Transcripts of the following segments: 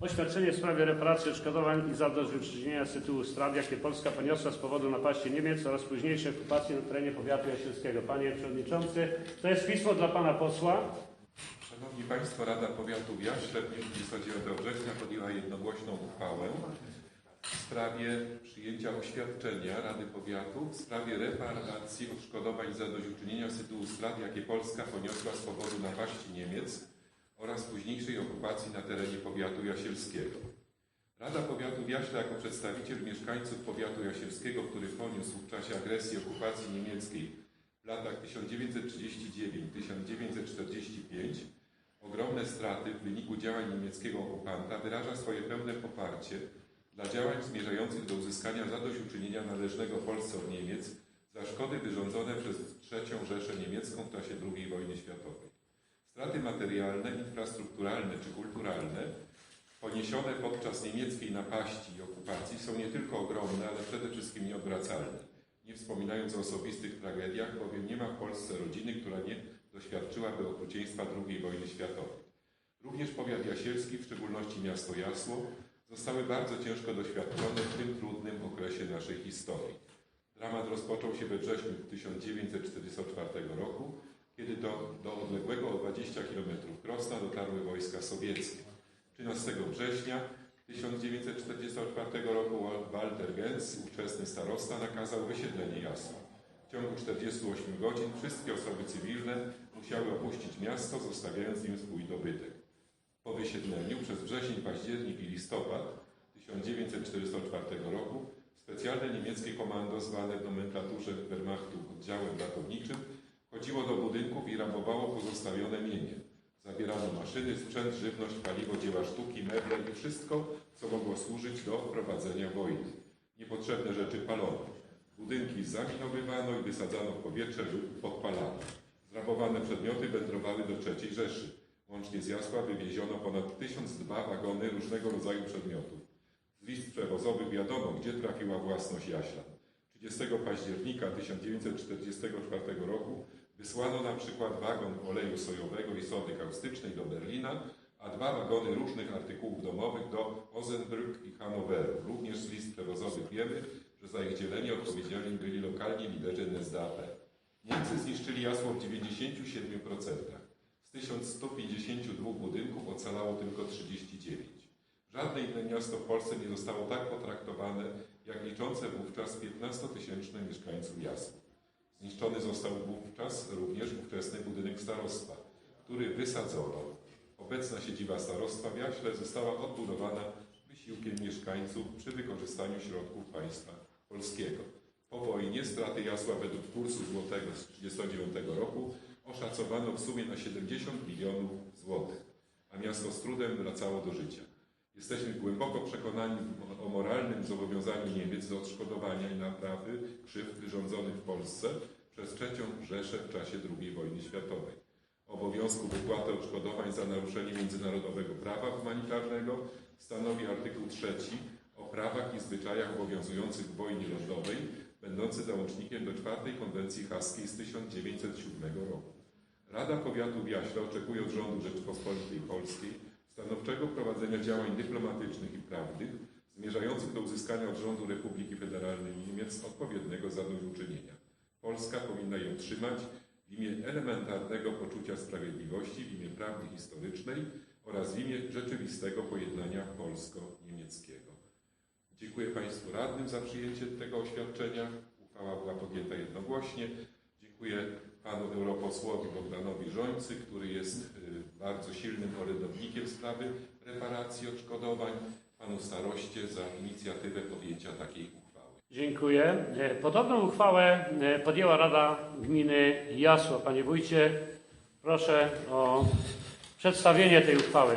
Oświadczenie w sprawie reparacji odszkodowań i zadośćuczynienia z tytułu strat, jakie Polska poniosła z powodu napaści Niemiec oraz późniejszej okupacji na terenie powiatu jasielskiego. Panie Przewodniczący, to jest pismo dla Pana Posła. Szanowni Państwo, Rada Powiatu w Jaśle w dniu 29 września podjęła jednogłośną uchwałę w sprawie przyjęcia oświadczenia Rady Powiatu w sprawie reparacji odszkodowań zadośćuczynienia z tytułu strat, jakie Polska poniosła z powodu napaści Niemiec oraz późniejszej okupacji na terenie powiatu jasielskiego. Rada Powiatu w Jaśle jako przedstawiciel mieszkańców powiatu jasielskiego, który poniósł w czasie agresji okupacji niemieckiej w latach 1939-1945 ogromne straty w wyniku działań niemieckiego okupanta, wyraża swoje pełne poparcie dla działań zmierzających do uzyskania zadośćuczynienia należnego Polsce od Niemiec za szkody wyrządzone przez III Rzeszę Niemiecką w czasie II wojny światowej. Straty materialne, infrastrukturalne czy kulturalne poniesione podczas niemieckiej napaści i okupacji są nie tylko ogromne, ale przede wszystkim nieodwracalne. Nie wspominając o osobistych tragediach, bowiem nie ma w Polsce rodziny, która nie doświadczyłaby okrucieństwa II wojny światowej. Również powiat jasielski, w szczególności miasto Jasło, zostały bardzo ciężko doświadczone w tym trudnym okresie naszej historii. Dramat rozpoczął się we wrześniu 1944 roku, kiedy do, do odległego o 20 km Krosna dotarły wojska sowieckie. 13 września 1944 roku Walter Gens, ówczesny starosta, nakazał wysiedlenie Jasła. W ciągu 48 godzin wszystkie osoby cywilne musiały opuścić miasto, zostawiając w nim swój dobytek. Po wysiedleniu przez wrzesień, październik i listopad 1944 roku specjalne niemieckie komando zwane w nomenklaturze Wehrmachtu oddziałem ratowniczym chodziło do budynków i rabowało pozostawione mienie. Zabierano maszyny, sprzęt, żywność, paliwo, dzieła sztuki, meble i wszystko, co mogło służyć do prowadzenia wojny. Niepotrzebne rzeczy palono. Budynki zaminowywano i wysadzano w powietrze lub podpalano. Zrabowane przedmioty wędrowały do III Rzeszy. Łącznie z Jasła wywieziono ponad 1002 wagony różnego rodzaju przedmiotów. Z list przewozowych wiadomo, gdzie trafiła własność Jaśla. 30 października 1944 roku wysłano na przykład wagon oleju sojowego i sody kaustycznej do Berlina, a dwa wagony różnych artykułów domowych do Osnabrück i Hanoweru. Również z list przewozowych wiemy, że za ich dzielenie odpowiedzialni byli lokalni liderzy NSDAP. Niemcy zniszczyli Jasło w 97%. Z 1152 budynków ocalało tylko 39. Żadne inne miasto w Polsce nie zostało tak potraktowane, jak liczące wówczas 15-tysięczne mieszkańców Jasła. Zniszczony został wówczas również ówczesny budynek starostwa, który wysadzono. Obecna siedziba starostwa w Jaśle została odbudowana wysiłkiem mieszkańców przy wykorzystaniu środków państwa polskiego. Po wojnie straty Jasła według kursu złotego z 1939 roku oszacowano w sumie na 70 milionów złotych, a miasto z trudem wracało do życia. Jesteśmy głęboko przekonani o moralnym zobowiązaniu Niemiec do odszkodowania i naprawy krzywd wyrządzonych w Polsce przez III Rzeszę w czasie II wojny światowej. Obowiązku wypłaty odszkodowań za naruszenie międzynarodowego prawa humanitarnego stanowi artykuł 3 o prawach i zwyczajach obowiązujących w wojnie lądowej, będący załącznikiem do czwartej konwencji haskiej z 1907 roku. Rada Powiatu w Jaśle oczekuje od rządu Rzeczypospolitej Polskiej stanowczego prowadzenia działań dyplomatycznych i prawnych zmierzających do uzyskania od rządu Republiki Federalnej Niemiec odpowiedniego zadośćuczynienia. Polska powinna ją trzymać w imię elementarnego poczucia sprawiedliwości, w imię prawdy historycznej oraz w imię rzeczywistego pojednania polsko-niemieckiego. Dziękuję Państwu radnym za przyjęcie tego oświadczenia. Uchwała była podjęta jednogłośnie. Dziękuję panu europosłowi Bogdanowi Żońcy, który jest y, bardzo silnym orędownikiem sprawy reparacji odszkodowań, panu staroście za inicjatywę podjęcia takiej uchwały. Dziękuję. E, Podobną uchwałę e, podjęła Rada Gminy Jasło. Panie Wójcie, proszę o przedstawienie tej uchwały.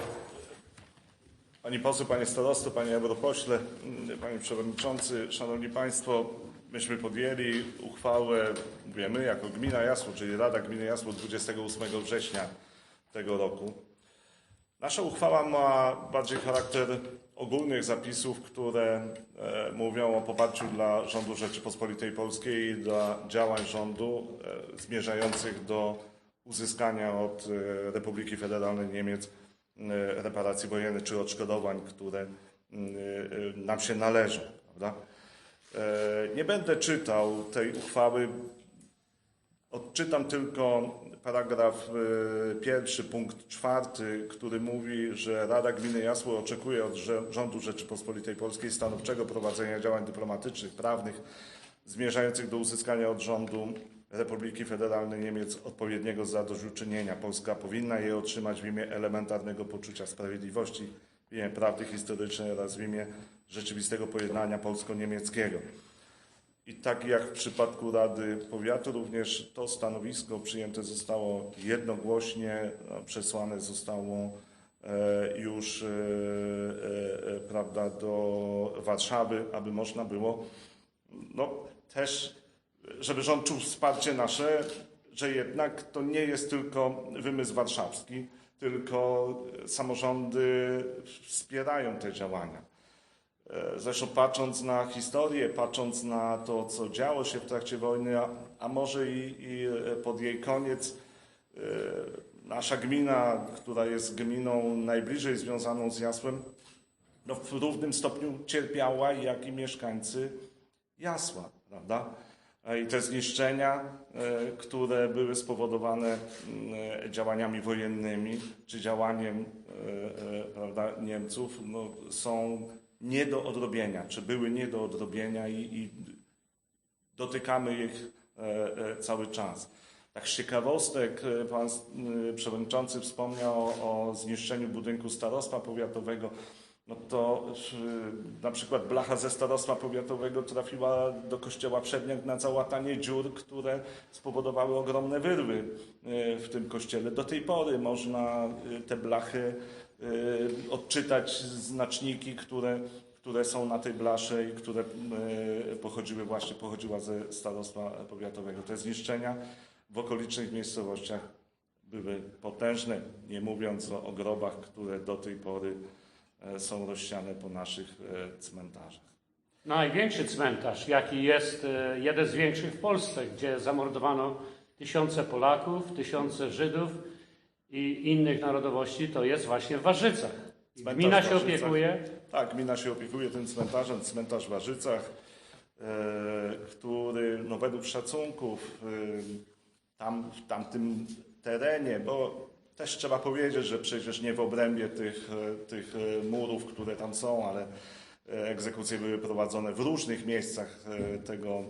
Pani poseł, panie starosto, panie europośle, mm, panie przewodniczący, szanowni państwo, myśmy podjęli uchwałę, mówię my jako gmina Jasło, czyli Rada Gminy Jasło 28 września tego roku. Nasza uchwała ma bardziej charakter ogólnych zapisów, które e, mówią o poparciu dla rządu Rzeczypospolitej Polskiej i dla działań rządu e, zmierzających do uzyskania od e, Republiki Federalnej Niemiec reparacji wojennych czy odszkodowań, które nam się należą. Prawda? Nie będę czytał tej uchwały. Odczytam tylko paragraf e, pierwszy, punkt czwarty, który mówi, że Rada Gminy Jasło oczekuje od rządu Rzeczypospolitej Polskiej stanowczego prowadzenia działań dyplomatycznych, prawnych zmierzających do uzyskania od rządu Republiki Federalnej Niemiec odpowiedniego zadośćuczynienia. Polska powinna je otrzymać w imię elementarnego poczucia sprawiedliwości, w imię prawdy historycznej oraz w imię rzeczywistego pojednania polsko-niemieckiego. I tak jak w przypadku Rady Powiatu, również to stanowisko przyjęte zostało jednogłośnie, przesłane zostało e, już e, e, prawda, do Warszawy, aby można było no, też, żeby rząd czuł wsparcie nasze, że jednak to nie jest tylko wymysł warszawski, tylko samorządy wspierają te działania. E, Zresztą patrząc na historię, patrząc na to, co działo się w trakcie wojny, a, a może i, i pod jej koniec, e, nasza gmina, która jest gminą najbliżej związaną z Jasłem, no w równym stopniu cierpiała jak i mieszkańcy Jasła, prawda? E, I te zniszczenia, e, które były spowodowane mm, działaniami wojennymi czy działaniem e, e, prawda, Niemców, no, są nie do odrobienia, czy były nie do odrobienia i, i dotykamy ich e, e, cały czas. Tak z ciekawostek, e, pan przewodniczący wspomniał o, o zniszczeniu budynku starostwa powiatowego. No to na przykład blacha ze starostwa powiatowego trafiła do kościoła Przedniak na załatanie dziur, które spowodowały ogromne wyrwy w tym kościele. Do tej pory można te blachy odczytać znaczniki, które, które są na tej blasze i które e, pochodziły właśnie pochodziła ze starostwa powiatowego. Te zniszczenia w okolicznych miejscowościach były potężne, nie mówiąc o, grobach, które do tej pory e, są rozsiane po naszych e, cmentarzach. Największy cmentarz, jaki jest e, jeden z większych w Polsce, gdzie zamordowano tysiące Polaków, tysiące Żydów i innych narodowości, to jest właśnie w Warzycach. Cmentarz Gmina się Warzycach. opiekuje. Tak, gmina się opiekuje tym cmentarzem, cmentarz w Warzycach, e, który no, według szacunków e, tam, w tamtym terenie, bo też trzeba powiedzieć, że przecież nie w obrębie tych, e, tych murów, które tam są, ale egzekucje były prowadzone w różnych miejscach tego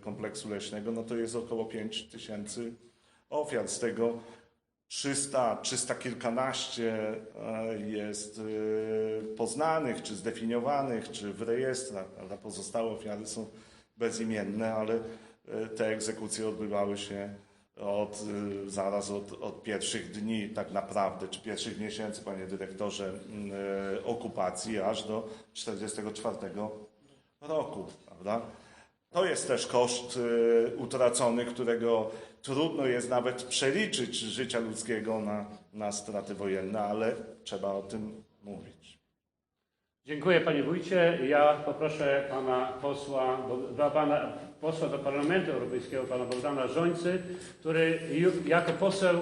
kompleksu leśnego, no to jest około 5 tysięcy ofiar, z tego 300, 300 kilkanaście e, jest e, poznanych, czy zdefiniowanych, czy w rejestrach. Prawda? Pozostałe ofiary są bezimienne, ale e, te egzekucje odbywały się od, zaraz od, od pierwszych dni tak naprawdę, czy pierwszych miesięcy, panie dyrektorze, okupacji, aż do 1944 roku. Prawda? To jest też koszt utracony, którego trudno jest nawet przeliczyć życia ludzkiego na, na straty wojenne, ale trzeba o tym mówić. Dziękuję panie wójcie. Ja poproszę pana posła, bo- pana posła do Parlamentu Europejskiego, pana Bogdana Żońcy, który jako poseł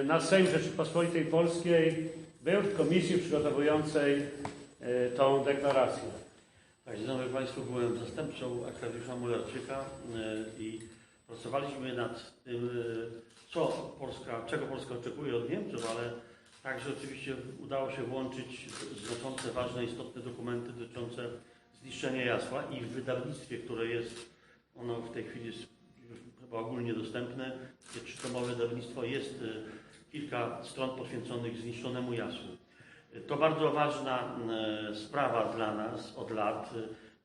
y, na Sejm Rzeczypospolitej Polskiej był w komisji przygotowującej y, tą deklarację. Tak, dzień dobry Państwu, byłem zastępcą Arkadiusza Mularczyka e, i pracowaliśmy nad tym, e, co Polska, czego Polska oczekuje od Niemców, ale także oczywiście udało się włączyć znaczące, ważne, istotne dokumenty dotyczące zniszczenia jasła i w wydawnictwie, które jest, ono w tej chwili jest chyba ogólnie dostępne, takie trzytomowe wydawnictwo, jest e, kilka stron poświęconych zniszczonemu jasłu. To bardzo ważna e, sprawa dla nas od lat.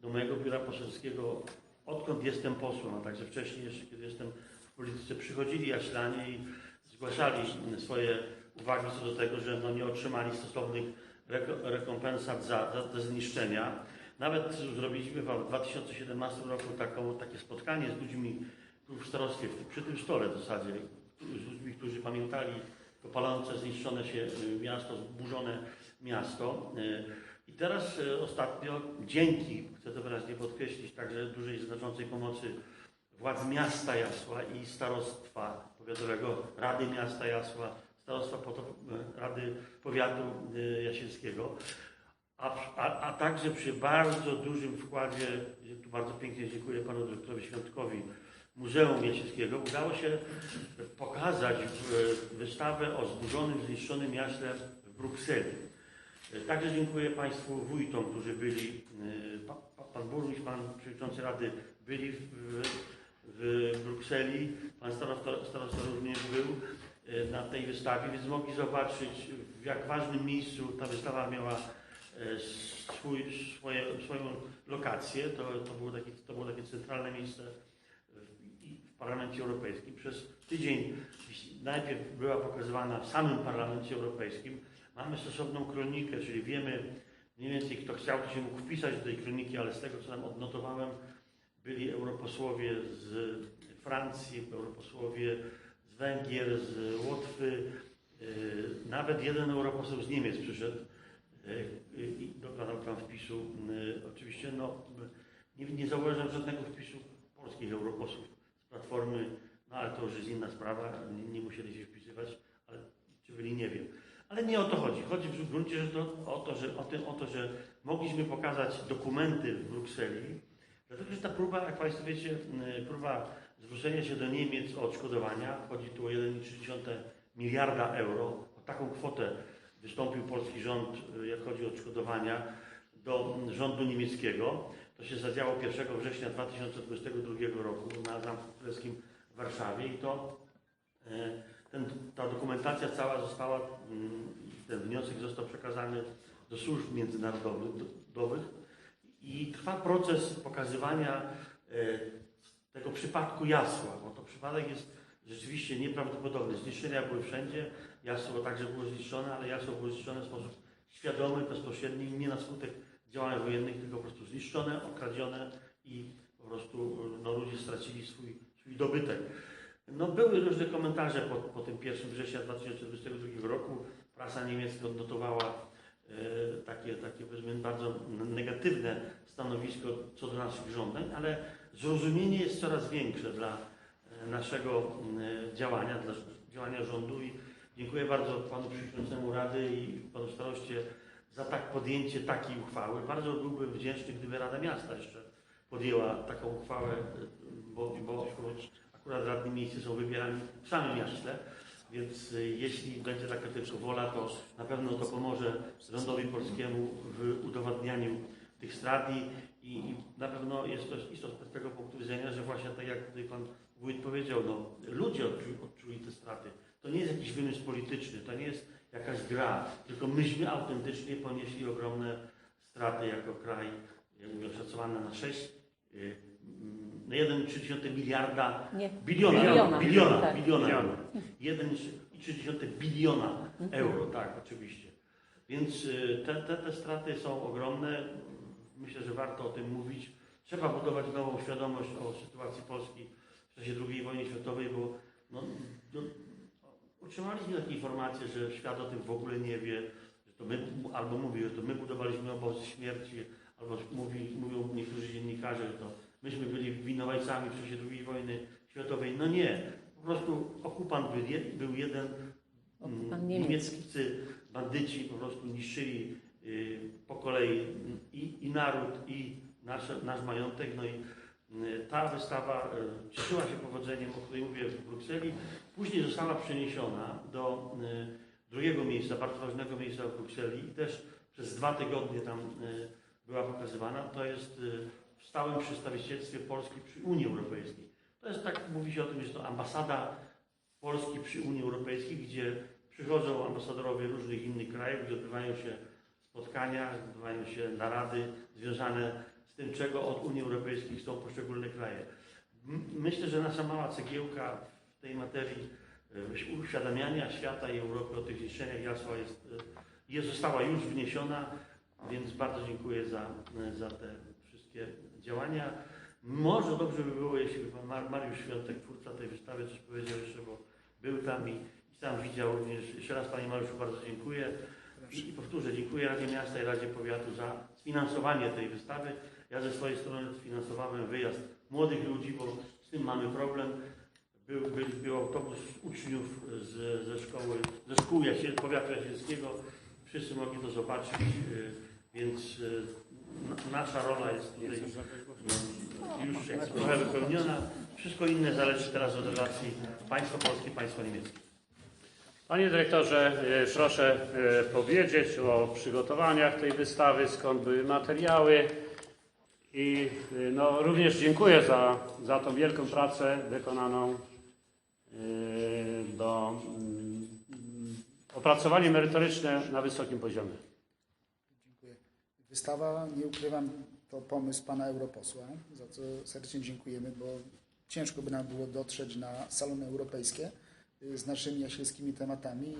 Do mojego biura poselskiego, odkąd jestem posłem, a także wcześniej jeszcze, kiedy jestem w polityce, przychodzili jaślanie i zgłaszali swoje uwagi co do tego, że no nie otrzymali stosownych reko- rekompensat za, za te zniszczenia. Nawet zrobiliśmy w 2017 roku taką, takie spotkanie z ludźmi w starostwie, przy tym stole w zasadzie, z ludźmi, którzy pamiętali to palące, zniszczone się y, miasto, zburzone miasto. Teraz y, ostatnio, dzięki, chcę to wyraźnie podkreślić, także dużej, znaczącej pomocy władz miasta Jasła i starostwa powiatowego, Rady Miasta Jasła, starostwa Poto- Rady Powiatu e, Jasielskiego, a, a, a także przy bardzo dużym wkładzie, tu bardzo pięknie dziękuję panu dyrektorowi Świątkowi, Muzeum Jasielskiego, udało się pokazać wystawę o zburzonym, zniszczonym jaśle w Brukseli. E, Także dziękuję Państwu wójtom, którzy byli, e, pa, pa, Pan Burmistrz, Pan Przewodniczący Rady byli w, w, Brukseli, Pan starosta, starosta również był e, na tej wystawie, więc mogli zobaczyć w jak ważnym miejscu ta wystawa miała swój, swoje, swoją lokację. To, to, było takie, to było takie centralne miejsce w Parlamencie Europejskim. Przez tydzień najpierw była pokazywana w samym Parlamencie Europejskim. Mamy stosowną kronikę, czyli wiemy mniej więcej kto chciał, to się mógł wpisać do tej kroniki, ale z tego co tam odnotowałem, byli europosłowie z Francji, europosłowie z Węgier, z Łotwy, yy, nawet jeden europoseł z Niemiec przyszedł yy, i dokonał tam wpisu. Yy, Oczywiście no, nie, nie zauważyłem żadnego wpisu polskich europosłów z Platformy, no ale to już jest inna sprawa, nie, nie musieli się wpisywać, ale czy byli, nie wiem. Ale nie o to chodzi. Chodzi w gruncie rzeczy o, to, że, o, tym, o to, że mogliśmy pokazać dokumenty w Brukseli, dlatego że ta próba, jak Państwo wiecie, y, próba zwrócenia się do Niemiec o odszkodowania, chodzi tu o 1,3 miliarda euro, o taką kwotę wystąpił polski rząd, y, jak chodzi o odszkodowania, do rządu niemieckiego. To się zadziało 1 września 2022 roku na Zamku w Warszawie i to y, ten, ta dokumentacja cała została, mm, ten wniosek został przekazany do służb międzynarodowych i trwa proces pokazywania e, tego przypadku jasła, bo to przypadek jest rzeczywiście nieprawdopodobny. Zniszczenia były wszędzie, jasło także było zniszczone, ale jasło było zniszczone w sposób świadomy, bezpośredni, nie na skutek działań wojennych, tylko po prostu zniszczone, okradzione i po prostu no, ludzie stracili swój, swój dobytek. No, były różne komentarze po, po tym 1 września 2022 roku. Prasa niemiecka odnotowała e, takie, takie bardzo negatywne stanowisko co do naszych żądań, ale zrozumienie jest coraz większe dla e, naszego e, działania, dla działania rządu i dziękuję bardzo panu przewodniczącemu Rady i panu staroście za tak podjęcie takiej uchwały. Bardzo byłbym wdzięczny, gdyby Rada Miasta jeszcze podjęła taką uchwałę, bo, bo akurat radni miejscy są wybierani w samym jaśle, więc y, jeśli będzie taka tylko wola, to na pewno to pomoże rządowi polskiemu w udowadnianiu tych strat i, i, na pewno jest to istotne z tego punktu widzenia, że właśnie tak jak tutaj pan wójt powiedział, no, ludzie odczuli, odczuli te straty. To nie jest jakiś wymysł polityczny, to nie jest jakaś gra, tylko myśmy autentycznie ponieśli ogromne straty jako kraj, jak mówię, szacowane na 6 na 1,3 miliarda Nie. biliona, Biliona. biliona, Tak. biliona euro. 1,3 biliona euro, tak, oczywiście. Więc y, te, te, te straty są ogromne. Myślę, że warto o tym mówić. Trzeba budować nową świadomość o sytuacji Polski w czasie II wojny światowej, bo no, do, otrzymaliśmy takie informacje, że świat o tym w ogóle nie wie, że to my, albo mówi, że to my budowaliśmy obozy śmierci, albo mówi, mówią niektórzy dziennikarze, że to myśmy byli winowajcami w czasie II wojny światowej. No nie, po prostu okupant był, je, był jeden, mm, Okupant niemieccy bandyci po prostu niszczyli y, po kolei i, i naród, i nasze, nasz majątek. No i y, ta wystawa y, cieszyła się powodzeniem, o której mówię w Brukseli. Później została przeniesiona do y, drugiego miejsca, bardzo ważnego miejsca w Brukseli i też przez dwa tygodnie tam była pokazywana. To jest w stałym przedstawicielstwie Polski przy Unii Europejskiej. To jest tak, mówi się o tym, że to ambasada Polski przy Unii Europejskiej, gdzie przychodzą ambasadorowie różnych innych krajów, gdzie odbywają się spotkania, odbywają się narady związane z tym, czego od Unii Europejskiej chcą poszczególne kraje. Myślę, że nasza mała cegiełka w tej materii e, uświadamiania świata i Europy o tych zniszczeniach jasła jest, e, jest, została już wniesiona, więc bardzo dziękuję za, za te wszystkie działania. Może dobrze by było, jeśli by pan Mar- Mariusz Świątek, twórca tej wystawy, coś powiedział jeszcze, bo był tam i, i sam widział również. Jeszcze raz Panie Mariuszu bardzo dziękuję. I, I powtórzę, dziękuję Radzie Miasta i Radzie Powiatu za sfinansowanie tej wystawy. Ja ze swojej strony sfinansowałem wyjazd młodych ludzi, bo z tym mamy problem. był, był, był autobus uczniów z, ze szkoły, ze szkół Jasie, powiatu jasielskiego. Wszyscy mogli to zobaczyć, y, więc y, nasza rola jest tutaj no, już trochę wypełniona. Wszystko inne zależy teraz od relacji państwo polskie, państwo niemieckie. Panie dyrektorze, e, proszę e, powiedzieć o przygotowaniach tej wystawy, skąd były materiały i e, no, również dziękuję za, za tą wielką pracę wykonaną do mm, opracowanie merytoryczne na wysokim poziomie. Wystawa, nie ukrywam, to pomysł pana europosła, za co serdecznie dziękujemy, bo ciężko by nam było dotrzeć na salony europejskie y, z naszymi jasielskimi tematami.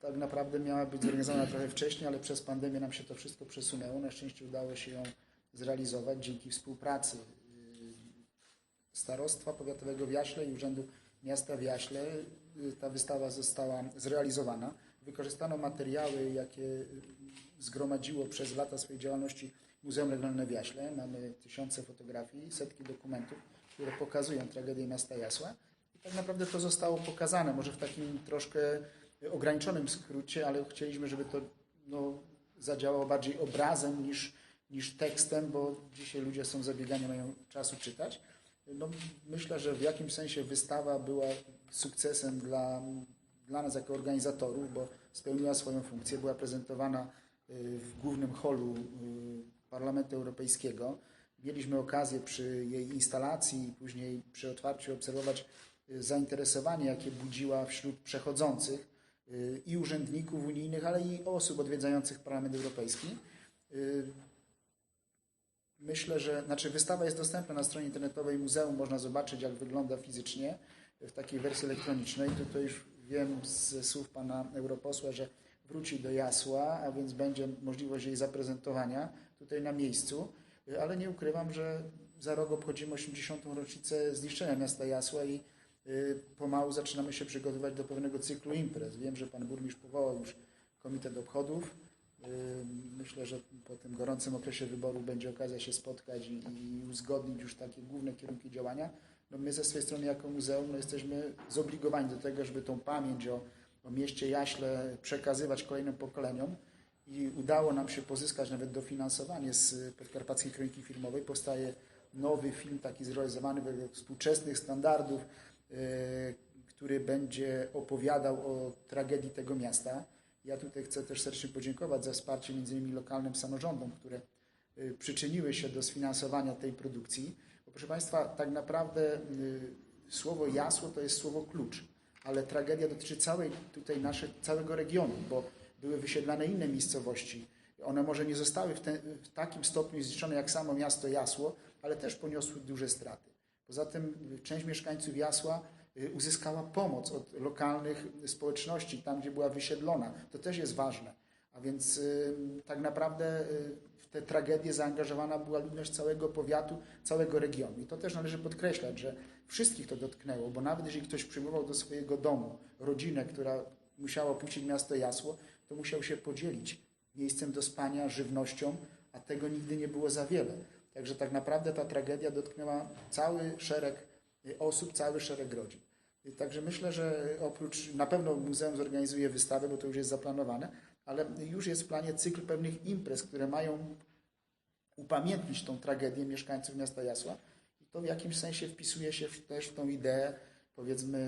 Tak naprawdę miała być zorganizowana trochę wcześniej, ale przez pandemię nam się to wszystko przesunęło. Na szczęście udało się ją zrealizować dzięki współpracy y, Starostwa Powiatowego w Jaśle i Urzędu Miasta w Jaśle. Y, Ta wystawa została zrealizowana. Wykorzystano materiały, jakie zgromadziło przez lata swojej działalności Muzeum Regionalne w Jaśle. Mamy tysiące fotografii, setki dokumentów, które pokazują tragedię miasta Jasła. I tak naprawdę to zostało pokazane, może w takim troszkę ograniczonym skrócie, ale chcieliśmy, żeby to no, zadziałało bardziej obrazem niż, niż tekstem, bo dzisiaj ludzie są zabiegani, mają czasu czytać. No, myślę, że w jakimś sensie wystawa była sukcesem dla, dla nas jako organizatorów, bo spełniła swoją funkcję. Była prezentowana w głównym holu y, Parlamentu Europejskiego. Mieliśmy okazję przy jej instalacji i później przy otwarciu obserwować y, zainteresowanie, jakie budziła wśród przechodzących y, i urzędników unijnych, ale i osób odwiedzających Parlament Europejski. Y, Myślę, że znaczy wystawa jest dostępna na stronie internetowej muzeum, można zobaczyć jak wygląda fizycznie w takiej wersji elektronicznej. Tutaj już wiem ze słów pana europosła, że wróci do Jasła, a więc będzie możliwość jej zaprezentowania tutaj na miejscu, ale nie ukrywam, że za rok obchodzimy 80. rocznicę zniszczenia miasta Jasła i y, pomału zaczynamy się przygotowywać do pewnego cyklu imprez. Wiem, że pan burmistrz powołał już komitet obchodów. Y, Myślę, że po tym gorącym okresie wyboru będzie okazja się spotkać i, i uzgodnić już takie główne kierunki działania. No my ze swojej strony jako muzeum no jesteśmy zobligowani do tego, żeby tą pamięć o, o mieście Jaśle przekazywać kolejnym pokoleniom i udało nam się pozyskać nawet dofinansowanie z Podkarpackiej Kroniki Filmowej. Powstaje nowy film taki zrealizowany wedle współczesnych standardów, y, który będzie opowiadał o tragedii tego miasta. Ja tutaj chcę też serdecznie podziękować za wsparcie między innymi lokalnym samorządom, które y, przyczyniły się do sfinansowania tej produkcji. Bo proszę Państwa, tak naprawdę y, słowo jasło to jest słowo klucz, ale tragedia dotyczy całej tutaj naszej, całego regionu, bo były wysiedlane inne miejscowości. One może nie zostały w, te, w takim stopniu zniszczone jak samo miasto Jasło, ale też poniosły duże straty. Poza tym y, część mieszkańców Jasła y, uzyskała pomoc od lokalnych społeczności, tam gdzie była wysiedlona. To też jest ważne. A więc y, tak naprawdę w tę tragedię zaangażowana była ludność całego powiatu, całego regionu. I to też należy podkreślać, że wszystkich to dotknęło, bo nawet jeżeli ktoś przyjmował do swojego domu rodzinę, która musiała opuścić miasto Jasło, to musiał się podzielić miejscem do spania, żywnością, a tego nigdy nie było za wiele. Także tak naprawdę ta tragedia dotknęła cały szereg y, osób, cały szereg rodzin. Y, Także myślę, że oprócz, na pewno muzeum zorganizuje wystawę, bo to już jest zaplanowane, ale już jest w planie cykl pewnych imprez, które mają upamiętnić tą tragedię mieszkańców miasta Jasła. I to w jakimś sensie wpisuje się w, też w tą ideę, powiedzmy,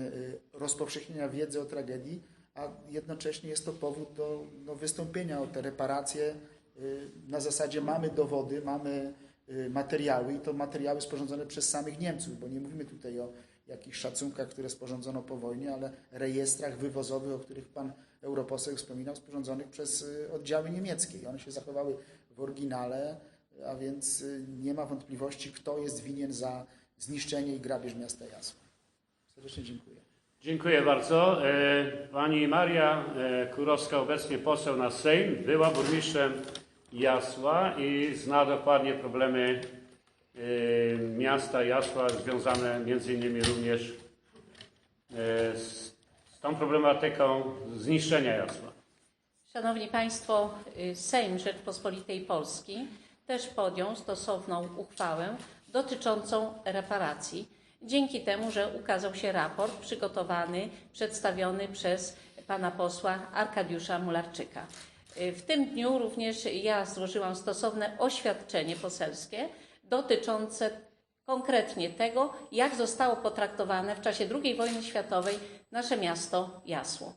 y, rozpowszechnienia wiedzy o tragedii, a jednocześnie jest to powód do no, wystąpienia o te reparacje. y, Na zasadzie mamy dowody, mamy y, materiały i to materiały sporządzone przez samych Niemców, bo nie mówimy tutaj o jakichś szacunkach, które sporządzono po wojnie, ale rejestrach wywozowych, o których pan europoseł wspominał, sporządzonych przez y, oddziały niemieckie. I one się zachowały w oryginale, a więc y, nie ma wątpliwości, kto jest winien za zniszczenie i grabież miasta Jasła. Serdecznie dziękuję. Dziękuję bardzo. E, Pani Maria e, Kurowska, obecnie poseł na Sejm, była burmistrzem Jasła i zna dokładnie problemy e, miasta Jasła związane między innymi również z, z tą problematyką zniszczenia Jasła. Szanowni Państwo, y, Sejm Rzeczpospolitej Polskiej też podjął stosowną uchwałę dotyczącą reparacji. dzięki temu, że ukazał się raport przygotowany, przedstawiony przez pana posła Arkadiusza Mularczyka. Y, W tym dniu również ja złożyłam stosowne oświadczenie poselskie dotyczące konkretnie tego, jak zostało potraktowane w czasie II wojny światowej nasze miasto Jasło.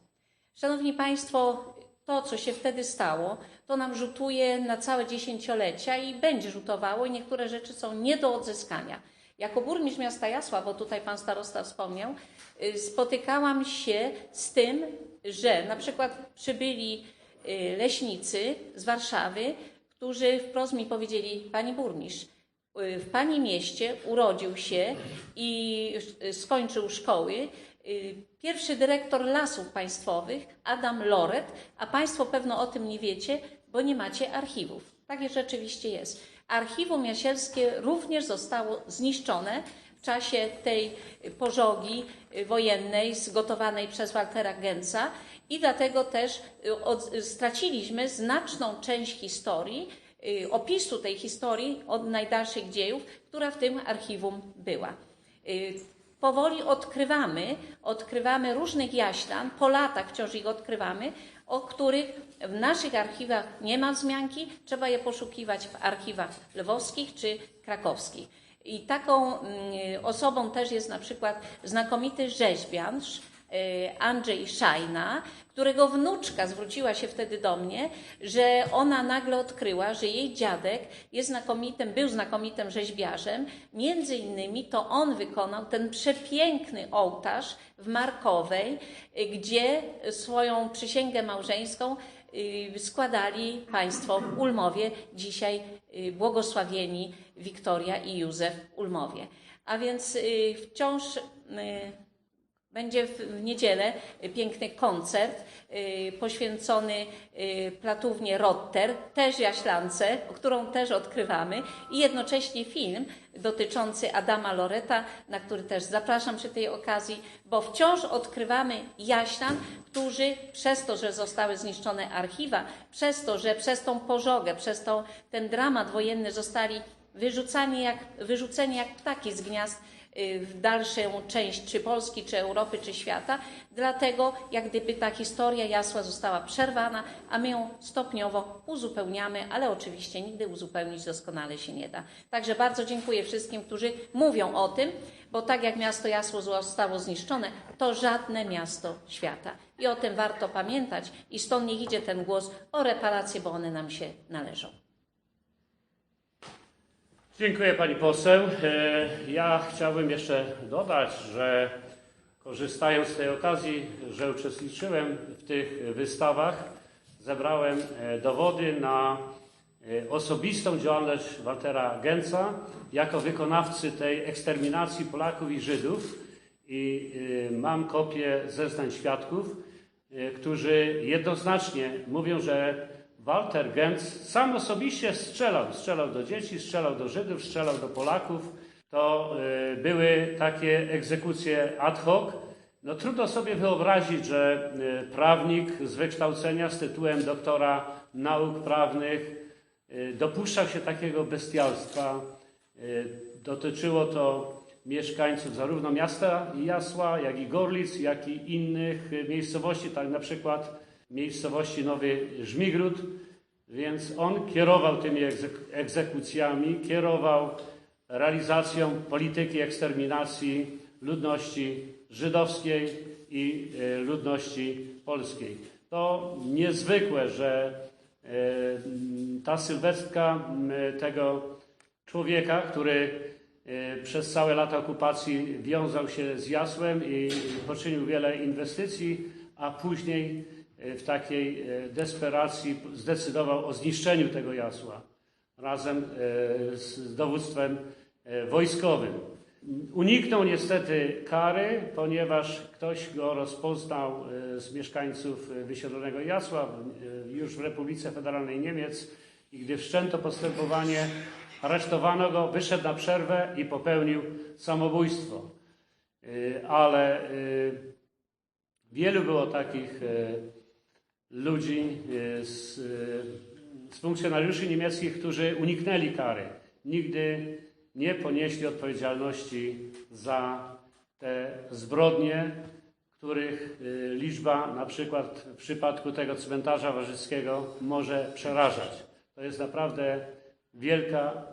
Szanowni Państwo, to, co się wtedy stało, to nam rzutuje na całe dziesięciolecia i będzie rzutowało, i niektóre rzeczy są nie do odzyskania. Jako burmistrz miasta Jasła, bo tutaj pan starosta wspomniał, y, spotykałam się z tym, że na przykład przybyli y, leśnicy z Warszawy, którzy wprost mi powiedzieli: Pani burmistrz, y, w Pani mieście urodził się i skończył szkoły pierwszy dyrektor lasów państwowych, Adam Loret, a Państwo pewno o tym nie wiecie, bo nie macie archiwów. Tak rzeczywiście jest. Archiwum Jasielskie również zostało zniszczone w czasie tej pożogi y, wojennej zgotowanej przez Waltera Genca i dlatego też y, od, y, straciliśmy znaczną część historii, y, opisu tej historii od najdalszych dziejów, która w tym archiwum była. Powoli odkrywamy, odkrywamy różnych jaślan, po latach wciąż ich odkrywamy, o których w naszych archiwach nie ma wzmianki, trzeba je poszukiwać w archiwach lwowskich czy krakowskich. I taką mm, osobą też jest na przykład znakomity rzeźbiarz, Andrzej Szajna, którego wnuczka zwróciła się wtedy do mnie, że ona nagle odkryła, że jej dziadek jest znakomitym, był znakomitym rzeźbiarzem. Między innymi to on wykonał ten przepiękny ołtarz w Markowej, y, gdzie swoją przysięgę małżeńską y, składali państwo w Ulmowie, dzisiaj y, błogosławieni Wiktoria i Józef Ulmowie. A więc y, wciąż y, będzie w niedzielę piękny koncert y, poświęcony y, platównie Rotter, też Jaślance, którą też odkrywamy, i jednocześnie film dotyczący Adama Loreta, na który też zapraszam przy tej okazji, bo wciąż odkrywamy Jaślan, którzy przez to, że zostały zniszczone archiwa, przez to, że przez tą pożogę, przez tą, ten dramat wojenny zostali wyrzucani jak, wyrzuceni jak ptaki z gniazd w dalszą część czy Polski, czy Europy, czy świata. Dlatego jak gdyby ta historia jasła została przerwana, a my ją stopniowo uzupełniamy, ale oczywiście nigdy uzupełnić doskonale się nie da. Także bardzo dziękuję wszystkim, którzy mówią o tym, bo tak jak miasto Jasło zostało zniszczone, to żadne miasto świata. I o tym warto pamiętać i stąd niech idzie ten głos o reparacje, bo one nam się należą. Dziękuję pani poseł. E, Ja chciałbym jeszcze dodać, że korzystając z tej okazji, że uczestniczyłem w tych wystawach, zebrałem e, dowody na e, osobistą działalność Waltera Genca jako wykonawcy tej eksterminacji Polaków i Żydów i mam kopię zeznań świadków, którzy jednoznacznie mówią, że Walter Gens sam osobiście strzelał. Strzelał do dzieci, strzelał do Żydów, strzelał do Polaków. To y, były takie egzekucje ad hoc. No trudno sobie wyobrazić, że y, prawnik z wykształcenia z tytułem doktora nauk prawnych y, dopuszczał się takiego bestialstwa. Dotyczyło to mieszkańców zarówno miasta Jasła, jak i Gorlic, jak i innych miejscowości, tak na przykład miejscowości Nowy Żmigród, więc on kierował tymi egzek- egzekucjami, kierował realizacją polityki eksterminacji ludności żydowskiej i e, ludności polskiej. To niezwykłe, że e, ta sylwestka m, tego człowieka, który e, przez całe lata okupacji wiązał się z Jasłem i poczynił wiele inwestycji, a później w takiej e, desperacji zdecydował o zniszczeniu tego jasła razem e, z dowództwem e, wojskowym. Uniknął niestety kary, ponieważ ktoś go rozpoznał e, z mieszkańców e, wysiedlonego Jasła e, już w Republice Federalnej Niemiec i gdy wszczęto postępowanie, aresztowano go, wyszedł na przerwę i popełnił samobójstwo. E, Ale e, Wielu było takich e, ludzi e, z, e, z funkcjonariuszy niemieckich, którzy uniknęli kary. Nigdy nie ponieśli odpowiedzialności za te zbrodnie, których y, liczba na przykład w przypadku tego cmentarza warzyckiego może przerażać. To jest naprawdę wielka,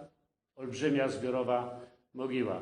olbrzymia zbiorowa mogiła.